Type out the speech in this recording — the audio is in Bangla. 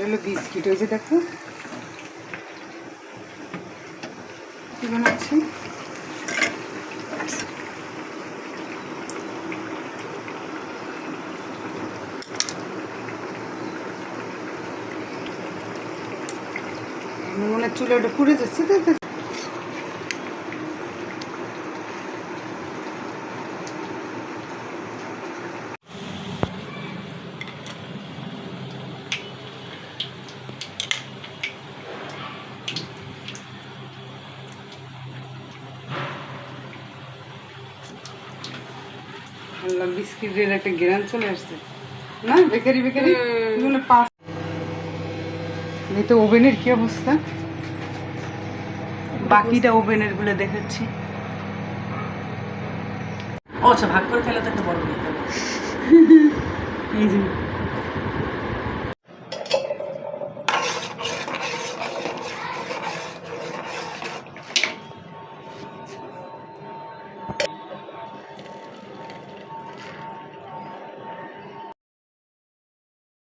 এটা হলো বিস্কিট ওই যে দেখো। কি বানাচ্ছি? মনে চুলে ওটা পুড়ে যাচ্ছে তো? আল্লাহ বিস্কিটের একটা গ্রান চলে আসছে। না বেকারি বেকারি এগুলো পাস তো ওভেনের কি অবস্থা? বাকিটা ওভেনেরগুলো দেখাচ্ছি। আচ্ছা ভাগ করে খেলে তো একটা বড় এই